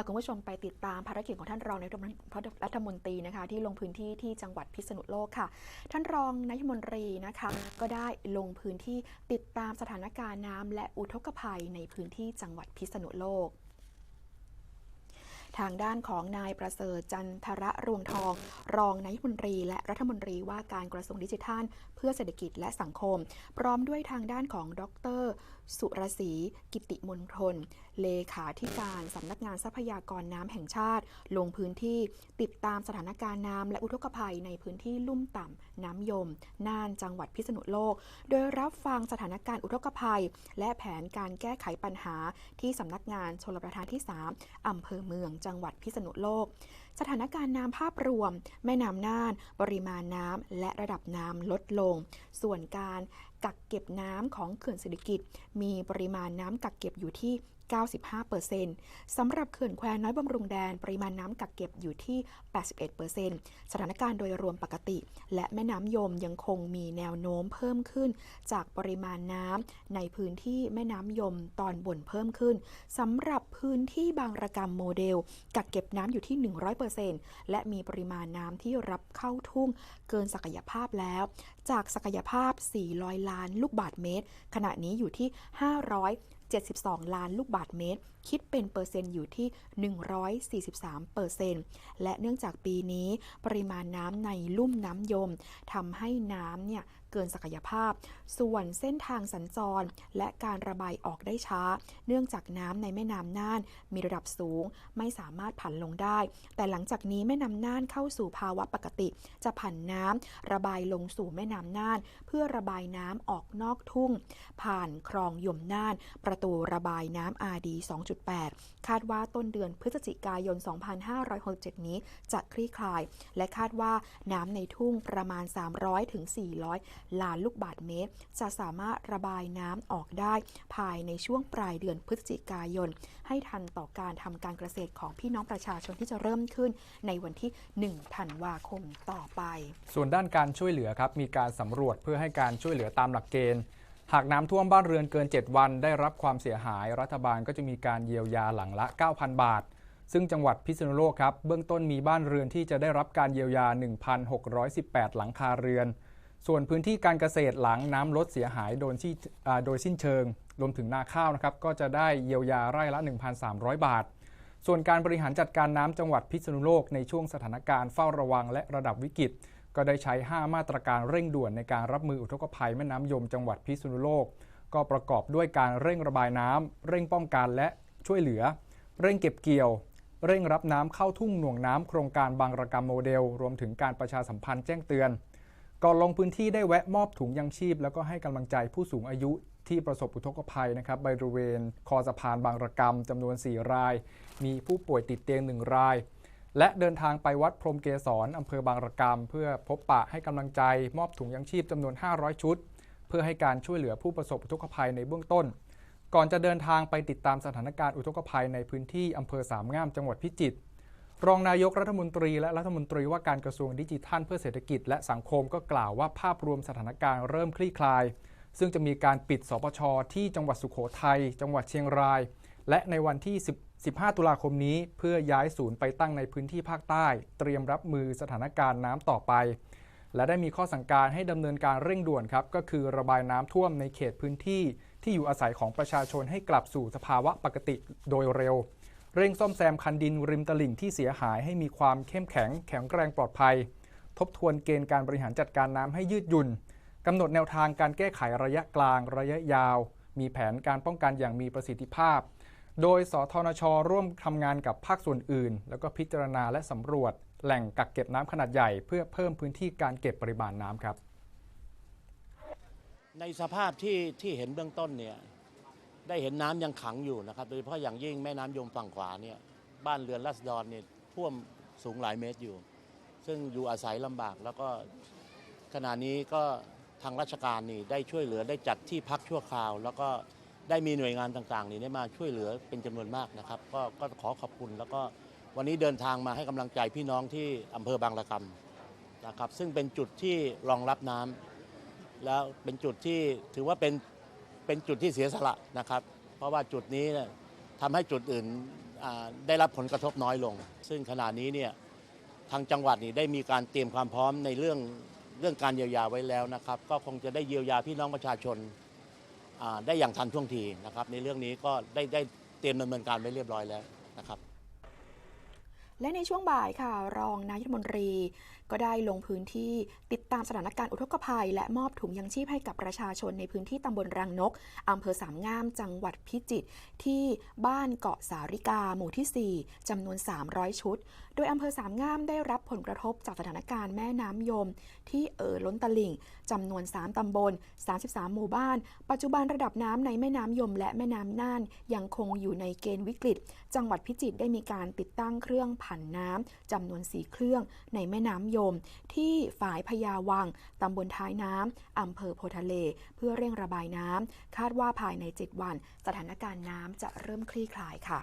าคุณผู้ชมไปติดตามภารกิจของท่านรองนายกรัฐมนตรีนะคะ ที่ลงพื้นที่ที่จังหวัดพิษณุโลกค่ะ ท่านรองนายกรัฐมนตรีนะคะ ก็ได้ลงพื้นที่ติดตามสถานการณ์น้ำและอุทกภัยในพื้นที่จังหวัดพิษณุโลก ทางด้านของนายประเสริฐจันทระรวงทอง รองนายรัฐมนตรี และรัฐมนตรีว่าการกระทรวงดิจิทัล เพื่อเศรษฐกิจและสังคม พร้อมด้วยทางด้านของดร สุรศรีกิติมนทนเลขาธิการสำนักงานทรัพยากรน้ำแห่งชาติ ลงพื้นที่ติดตามสถานการณ์น้ำและอุทกภัยในพื้นที่ลุ่มต่ำน้ำยม น่านจังหวัดพิษณุโลก โดยรับฟังสถานการณ์อุทกภัย และแผนการแก้ไขปัญหาที่สำนักงานชลประทานที่ 3อำเภอเมืองจังหวัดพิษณุโลก สถานการณ์น้ำภาพรวม แม่น้ำน่าน ปริมาณน้ำและระดับน้ำลดลง ส่วนการกักเก็บน้ำของเขื่อนสิริกิตมีปริมาณน้ำกักเก็บอยู่ที่ 95%สำหรับเขื่อนแควน้อยบำรุงแดน ปริมาณน้ำกักเก็บอยู่ที่ 81%สถานการณ์โดยรวมปกติ และแม่น้ำยมยังคงมีแนวโน้มเพิ่มขึ้น จากปริมาณน้ำในพื้นที่แม่น้ำยมตอนบนเพิ่มขึ้นสำหรับพื้นที่บางระกรรมโมเดล กักเก็บน้ำอยู่ที่ 100%และมีปริมาณน้ำที่รับเข้าทุ่งเกินศักยภาพแล้ว จากศักยภาพ 400 ล้านลูกบาทเมตร ขณะนี้อยู่ที่ 500 72 ล้านลูกบาทเมตร คิดเป็นเปอร์เซ็นต์อยู่ที่ 143เปอร์เซ็นต์และเนื่องจากปีนี้ปริมาณน้ำในลุ่มน้ำยมทำให้น้ำเนี่ย เกินศักยภาพ ส่วนเส้นทางสัญจร และการระบายออกได้ช้า เนื่องจากน้ำในแม่น้ำน่าน มีระดับสูง ไม่สามารถผันลงได้ แต่หลังจากนี้แม่น้ำน่านเข้าสู่ภาวะปกติ จะผันน้ำระบายลงสู่แม่น้ำน่าน เพื่อระบายน้ำออกนอกทุ่ง ผ่านคลองยมน่าน ประตูระบายน้ำอาดี2.8 คาดว่าต้นเดือนพฤศจิกายน 2567 นี้จะคลี่คลาย และคาดว่าน้ำในทุ่งประมาณ 300-400ถึง400ล้านลูกบาทเมตร จะสามารถระบายน้ำออกได้ ภายในช่วงปลายเดือนพฤศจิกายน ให้ทันต่อการทำการเกษตรของพี่น้องประชาชนที่จะเริ่มขึ้น ในวันที่ 1 ธันวาคมต่อไป ส่วนด้านการช่วยเหลือครับมีการสำรวจเพื่อให้การช่วยเหลือตามหลักเกณฑ์หากน้ำท่วมบ้านเรือนเกิน 7 วันได้รับความเสียหาย รัฐบาลก็จะมีการเยียวยาหลังละ 9,000 บาท ซึ่งจังหวัดพิษณุโลกครับ เบื้องต้นมีบ้านเรือนที่จะได้รับการเยียวยา 1,618 หลังคาเรือน ส่วนพื้นที่การเกษตรหลังน้ำลดเสียหายโดยที่โดยสิ้นเชิง รวมถึงนาข้าวนะครับก็จะได้เยียวยาไร่ละ 1,300 บาท ส่วนการบริหารจัดการน้ำจังหวัดพิษณุโลกในช่วงสถานการณ์เฝ้าระวังและระดับวิกฤต ก็ได้ใช้ 5 มาตรการเร่งด่วนในการรับมืออุทกภัยแม่น้ำยมจังหวัดพิษณุโลก ก็ประกอบด้วยการเร่งระบายน้ำเร่งป้องกันและช่วยเหลือ เร่งเก็บเกี่ยว เร่งรับน้ำเข้าทุ่งหน่วงน้ำโครงการบางระกรรมโมเดล รวมถึงการประชาสัมพันธ์แจ้งเตือน ก่อนลงพื้นที่ได้แวะมอบถุงยังชีพ แล้วก็ให้กำลังใจผู้สูงอายุที่ประสบอุทกภัยนะครับบริเวณคอสะพานบางระกรรมจำนวน 4 ราย มีผู้ป่วยติดเตียง 1 ราย และเดินทางไปวัดพรมเกศรอำเภอบางระกรรม เพื่อพบปะให้กำลังใจมอบถุงยังชีพจำนวน 500 ชุด เพื่อให้การช่วยเหลือผู้ประสบอุทกภัยในเบื้องต้น ก่อนจะเดินทางไปติดตามสถานการณ์อุทกภัยในพื้นที่อำเภอสามงามจังหวัดพิจิตร รองนายกรัฐมนตรีและรัฐมนตรีว่าการกระทรวงดิจิทัล เพื่อเศรษฐกิจและสังคมก็กล่าวว่าภาพรวมสถานการณ์เริ่มคลี่คลาย ซึ่งจะมีการปิดสปชที่จังหวัดสุโขทัย จังหวัดเชียงราย และในวันที่10 15 ตุลาคมนี้ เพื่อย้ายศูนย์ไปตั้งในพื้นที่ภาคใต้ เตรียมรับมือสถานการณ์น้ำต่อไป และได้มีข้อสั่งการให้ดำเนินการเร่งด่วนครับก็คือระบายน้ำท่วมในเขตพื้นที่ที่อยู่อาศัยของประชาชนให้กลับสู่สภาวะปกติโดยเร็ว เร่งซ่อมแซมคันดินริมตลิ่งที่เสียหายให้มีความเข้มแข็งแข็งแรงปลอดภัย ทบทวนเกณฑ์การบริหารจัดการน้ำให้ยืดหยุ่นกำหนดแนวทางการแก้ไขระยะกลางระยะยาว มีแผนการป้องกันอย่างมีประสิทธิภาพ โดยสทนช ร่วมทำงานกับภาคส่วนอื่น แล้วก็พิจารณาและสำรวจ แหล่งกักเก็บน้ำขนาดใหญ่ เพื่อเพิ่มพื้นที่การเก็บปริมาณน้ำครับ ในสภาพที่ที่เห็นเบื้องต้นเนี่ย ได้เห็นน้ำยังขังอยู่นะครับ โดยเฉพาะอย่างยิ่งแม่น้ำยมฝั่งขวาเนี่ยบ้านเรือนรัษฎรเนี่ยท่วมสูงหลายเมตรอยู่ ซึ่งอยู่อาศัยลำบากแล้วก็ขณะนี้ก็ทางราชการนี่ได้ช่วยเหลือได้จัดที่พักชั่วคราว แล้วก็ได้มีหน่วยงานต่างๆ นี่ได้มาช่วยเหลือเป็นจำนวนมากนะครับ ก็ก็ขอขอบคุณแล้วก็วันนี้เดินทางมาให้กำลังใจพี่น้องที่อำเภอบางละกำนะครับ ซึ่งเป็นจุดที่รองรับน้ำแล้วเป็นจุดที่ถือว่าเป็น เป็นจุดที่เสียสละนะครับ เพราะว่าจุดนี้เนี่ยทำให้จุดอื่นได้รับผลกระทบน้อยลง ซึ่งขณะนี้เนี่ยทางจังหวัดนี่ได้มีการเตรียมความพร้อมในเรื่องเรื่องการเยียวยาไว้แล้วนะครับ ก็คงจะได้เยียวยาพี่น้องประชาชนได้อย่างทันท่วงทีนะครับ ในเรื่องนี้ก็ได้ได้เตรียมดำเนินการไว้เรียบร้อยแล้วนะครับ และในช่วงบ่ายค่ะ รองนายรัฐมนตรี ก็ได้ลงพื้นที่ติดตามสถานการณ์อุทกภัย และมอบถุงยังชีพให้กับประชาชนในพื้นที่ตำบลรังนกอำเภอสามงามจังหวัดพิจิตรที่บ้านเกาะสาริกาหมู่ที่ 4จำนวน 300 ชุด โดยอำเภอสามงามได้รับผลกระทบจากสถานการณ์แม่น้ำยม ที่เอ่อล้นตลิ่งจำนวน 3ตำบล 33 หมู่บ้าน ปัจจุบันระดับน้ำในแม่น้ำยม และแม่น้ำน่านยังคงอยู่ในเกณฑ์วิกฤต จังหวัดพิจิตรได้มีการติดตั้งเครื่องขันน้ำจำนวนสีเครื่องในแม่น้ำยม ที่ฝายพญาวังตำบลท้ายน้ำอำเภอโพทะเล เพื่อเร่งระบายน้ำคาดว่าภายใน 7 วัน สถานการณ์น้ำจะเริ่มคลี่คลายค่ะ